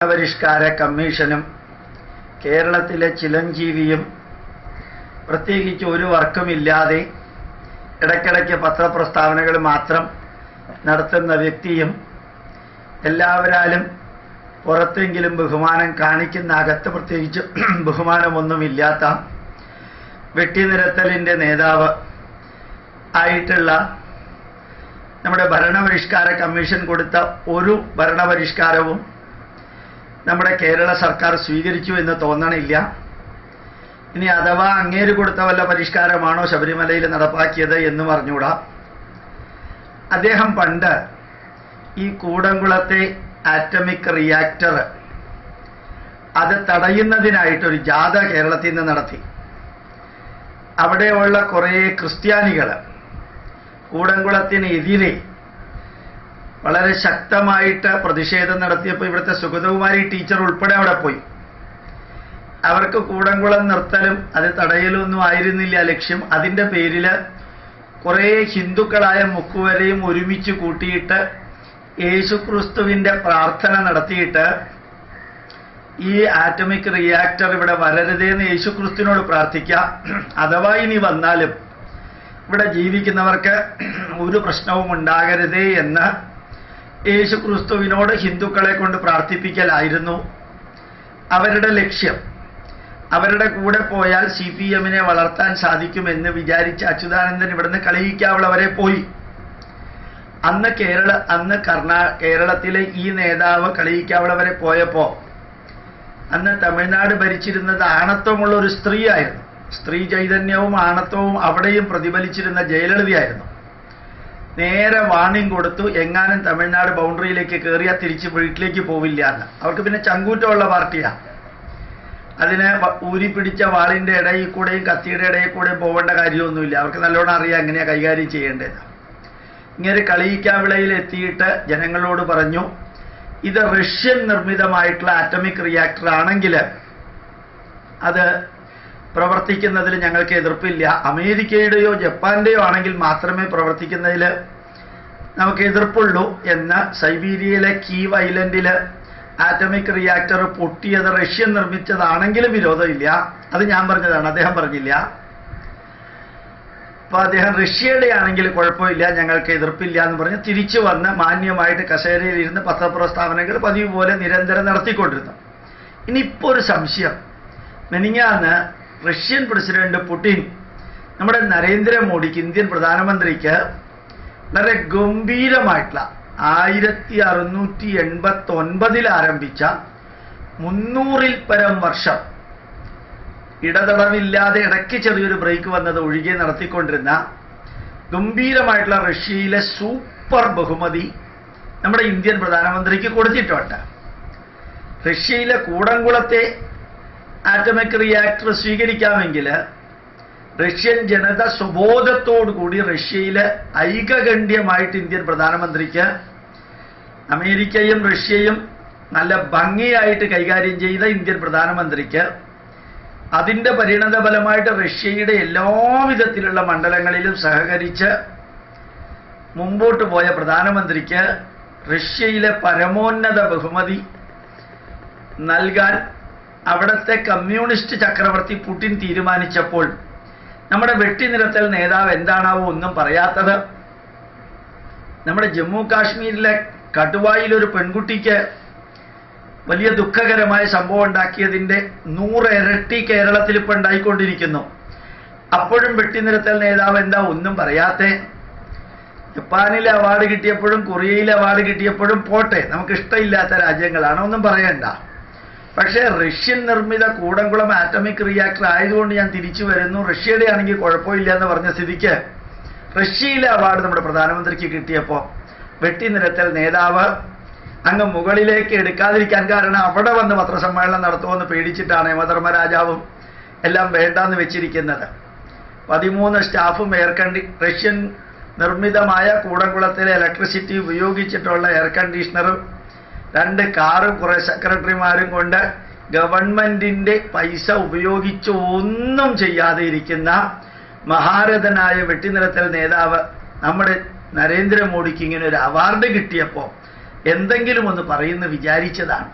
പരിഷ്കാര കമ്മീഷനും കേരളത്തിലെ ചിലഞ്ജീവിയും പ്രത്യേകിച്ച് ഒരു വർക്കുമില്ലാതെ ഇടയ്ക്കിടയ്ക്ക് പത്രപ്രസ്താവനകൾ മാത്രം നടത്തുന്ന വ്യക്തിയും എല്ലാവരാലും പുറത്തെങ്കിലും ബഹുമാനം കാണിക്കുന്ന അകത്ത് പ്രത്യേകിച്ച് ബഹുമാനമൊന്നുമില്ലാത്ത വെട്ടിനിരത്തലിന്റെ നേതാവ് ആയിട്ടുള്ള നമ്മുടെ ഭരണപരിഷ്കാര കമ്മീഷൻ കൊടുത്ത ഒരു ഭരണപരിഷ്കാരവും നമ്മുടെ കേരള സർക്കാർ സ്വീകരിച്ചു എന്ന് തോന്നണില്ല. ഇനി അഥവാ അങ്ങേര് കൊടുത്ത വല്ല പരിഷ്കാരമാണോ ശബരിമലയിൽ നടപ്പാക്കിയത് എന്ന് പറഞ്ഞുകൂടാ. അദ്ദേഹം പണ്ട് ഈ കൂടംകുളത്തെ ആറ്റമിക് റിയാക്ടർ അത് തടയുന്നതിനായിട്ടൊരു ജാഥ കേരളത്തിൽ നിന്ന് നടത്തി. അവിടെയുള്ള കുറേ ക്രിസ്ത്യാനികൾ കൂടംകുളത്തിനെതിരെ വളരെ ശക്തമായിട്ട് പ്രതിഷേധം നടത്തിയപ്പോൾ ഇവിടുത്തെ സുഗതകുമാരി ടീച്ചർ ഉൾപ്പെടെ അവിടെ പോയി. അവർക്ക് കൂടംകുളം നിർത്തലും അത് തടയലൊന്നും ആയിരുന്നില്ല ലക്ഷ്യം. അതിന്റെ പേരിൽ കുറേ ഹിന്ദുക്കളായ മുക്കുവരെയും ഒരുമിച്ച് കൂട്ടിയിട്ട് യേശുക്രിസ്തുവിന്റെ പ്രാർത്ഥന നടത്തിയിട്ട് ഈ ആറ്റമിക് റിയാക്ടർ ഇവിടെ വരരുതേന്ന് യേശുക്രിസ്തുവിനോട് പ്രാർത്ഥിക്കാം. അഥവാ ഇനി വന്നാലും ഇവിടെ ജീവിക്കുന്നവർക്ക് ഒരു പ്രശ്നവും ഉണ്ടാകരുതേ എന്ന് യേശു ക്രിസ്തുവിനോട് ഹിന്ദുക്കളെ കൊണ്ട് പ്രാർത്ഥിപ്പിക്കലായിരുന്നു. അവരുടെ ലക്ഷ്യം. അവരുടെ കൂടെ പോയാൽ സി പി എമ്മിനെ വളർത്താൻ സാധിക്കുമെന്ന് വിചാരിച്ച് അച്യുതാനന്ദൻ ഇവിടുന്ന് കളിയിക്കാവുള്ളവരെ പോയി. അന്ന് കേരള അന്ന് കർണാ കേരളത്തിലെ ഈ നേതാവ് കളിയിക്കാവുള്ളവരെ പോയപ്പോൾ അന്ന് തമിഴ്നാട് ഭരിച്ചിരുന്നത് ആണത്വമുള്ള ഒരു സ്ത്രീയായിരുന്നു. സ്ത്രീ ചൈതന്യവും ആണത്വവും അവിടെയും പ്രതിഫലിച്ചിരുന്ന ജയലളിതയായിരുന്നു. നേരെ വാണിംഗ് കൊടുത്തു. എങ്ങാനും തമിഴ്നാട് ബൗണ്ടറിയിലേക്ക് കയറിയാൽ തിരിച്ച് വീട്ടിലേക്ക് പോവില്ല എന്ന്. അവർക്ക് പിന്നെ ചങ്കൂറ്റമുള്ള പാർട്ടിയാണ് അതിന് ഊരി ഊരിപ്പിടിച്ച വാളിന്റെ ഇടയിൽ കൂടെയും കത്തിയുടെ ഇടയിൽ കൂടെയും പോകേണ്ട കാര്യമൊന്നുമില്ല. അവർക്ക് നല്ലോണം അറിയാം എങ്ങനെയാണ് കൈകാര്യം ചെയ്യേണ്ടത്. ഇങ്ങനെ കളിയിക്കാവിളയിൽ എത്തിയിട്ട് ജനങ്ങളോട് പറഞ്ഞു ഇത് റഷ്യൻ നിർമ്മിതമായിട്ടുള്ള ആറ്റമിക് റിയാക്ടർ ആണെങ്കിൽ അത് പ്രവർത്തിക്കുന്നതിൽ ഞങ്ങൾക്ക് എതിർപ്പില്ല. അമേരിക്കയുടെയോ ജപ്പാന്റെയോ ആണെങ്കിൽ മാത്രമേ പ്രവർത്തിക്കുന്നതിൽ നമുക്ക് എതിർപ്പുള്ളൂ എന്ന് സൈബീരിയയിലെ കീവ് ഐലൻഡിൽ ആറ്റമിക് റിയാക്ടർ പൊട്ടിയത് റഷ്യ നിർമ്മിച്ചതാണെങ്കിലും വിരോധമില്ല. അത് ഞാൻ പറഞ്ഞതാണ് അദ്ദേഹം പറഞ്ഞില്ല. അപ്പൊ അദ്ദേഹം റഷ്യയുടെ ആണെങ്കിൽ കുഴപ്പമില്ല ഞങ്ങൾക്ക് എതിർപ്പില്ല എന്ന് പറഞ്ഞ് തിരിച്ചു വന്ന് മാന്യമായിട്ട് കസേരയിൽ ഇരുന്ന് പത്രപ്രസ്താവനകൾ പതിവ് പോലെ നിരന്തരം നടത്തിക്കൊണ്ടിരുന്നു. ഇനിയിപ്പോൾ ഒരു സംശയം. മെനിങ്ങാന്ന് റഷ്യൻ പ്രസിഡന്റ് പുടിൻ നമ്മുടെ നരേന്ദ്രമോദിക്ക് ഇന്ത്യൻ പ്രധാനമന്ത്രിക്ക് വളരെ ഗംഭീരമായിട്ടുള്ള ആയിരത്തി അറുന്നൂറ്റി എൺപത്തി ഒൻപതിൽ ആരംഭിച്ച മുന്നൂറിൽ പരം വർഷം ഇടതടവില്ലാതെ ഇടയ്ക്ക് ചെറിയൊരു ബ്രേക്ക് വന്നത് ഒഴികെ നടത്തിക്കൊണ്ടിരുന്ന ഗംഭീരമായിട്ടുള്ള റഷ്യയിലെ സൂപ്പർ ബഹുമതി നമ്മുടെ ഇന്ത്യൻ പ്രധാനമന്ത്രിക്ക് കൊടുത്തിട്ടുണ്ട്. റഷ്യയിലെ കൂടംകുളത്തെ ആറ്റമിക് റിയാക്ടർ സ്വീകരിക്കാമെങ്കിൽ റഷ്യൻ ജനത കൂടി റഷ്യയിലെ ഐകകണ്ഠ്യമായിട്ട് ഇന്ത്യൻ പ്രധാനമന്ത്രിക്ക് അമേരിക്കയും റഷ്യയും നല്ല ഭംഗിയായിട്ട് കൈകാര്യം ചെയ്ത ഇന്ത്യൻ പ്രധാനമന്ത്രിക്ക് അതിന്റെ പരിണത ഫലമായിട്ട് റഷ്യയുടെ എല്ലാവിധത്തിലുള്ള മണ്ഡലങ്ങളിലും സഹകരിച്ച് മുമ്പോട്ട് പോയ പ്രധാനമന്ത്രിക്ക് റഷ്യയിലെ പരമോന്നത ബഹുമതി നൽകാൻ അവിടുത്തെ കമ്മ്യൂണിസ്റ്റ് ചക്രവർത്തി പുടിൻ തീരുമാനിച്ചപ്പോൾ നമ്മുടെ വെട്ടിനിരത്തൽ നേതാവ് എന്താണാവോ ഒന്നും പറയാത്തത്. നമ്മുടെ ജമ്മു കാശ്മീരിലെ കടുവായിൽ ഒരു പെൺകുട്ടിക്ക് വലിയ ദുഃഖകരമായ സംഭവം ഉണ്ടാക്കിയതിന്റെ നൂറ് ഇരട്ടി കേരളത്തിൽ ഇപ്പം ഉണ്ടായിക്കൊണ്ടിരിക്കുന്നു. അപ്പോഴും വെട്ടിനിരത്തൽ നേതാവ് എന്താ ഒന്നും പറയാത്തേ? ജപ്പാനിലെ അവാർഡ് കിട്ടിയപ്പോഴും കൊറിയയിലെ അവാർഡ് കിട്ടിയപ്പോഴും പോട്ടെ നമുക്ക് ഇഷ്ടമില്ലാത്ത രാജ്യങ്ങളാണ് ഒന്നും പറയണ്ട. പക്ഷേ റഷ്യൻ നിർമ്മിത കൂടംകുളം ആറ്റമിക് റിയാക്ടർ ആയതുകൊണ്ട് ഞാൻ തിരിച്ചു വരുന്നു. റഷ്യയുടെ ആണെങ്കിൽ കുഴപ്പമില്ല എന്ന് പറഞ്ഞ സ്ഥിതിക്ക് റഷ്യയിലെ അവാർഡ് നമ്മുടെ പ്രധാനമന്ത്രിക്ക് കിട്ടിയപ്പോൾ വെട്ടിനിരത്തൽ നേതാവ് അങ്ങ് മുകളിലേക്ക് എടുക്കാതിരിക്കാൻ കാരണം അവിടെ വന്ന് പത്രസമ്മേളനം നടത്തുമെന്ന് പേടിച്ചിട്ടാണ് യമധർമ്മരാജാവും എല്ലാം വേണ്ടാന്ന് വെച്ചിരിക്കുന്നത്. പതിമൂന്ന് സ്റ്റാഫും എയർ കണ്ടി റഷ്യൻ നിർമ്മിതമായ കൂടംകുളത്തിലെ ഇലക്ട്രിസിറ്റി ഉപയോഗിച്ചിട്ടുള്ള എയർ കണ്ടീഷണറും രണ്ട് കാറും കുറേ സെക്രട്ടറിമാരും കൊണ്ട് ഗവൺമെന്റിന്റെ പൈസ ഉപയോഗിച്ച് ഒന്നും ചെയ്യാതെ ഇരിക്കുന്ന മഹാരഥനായ വെട്ടിനിരത്തൽ നേതാവ് നമ്മുടെ നരേന്ദ്രമോദിക്ക് ഇങ്ങനെ ഒരു അവാർഡ് കിട്ടിയപ്പോൾ എന്തെങ്കിലും ഒന്ന് പറയുന്നു വിചാരിച്ചതാണ്.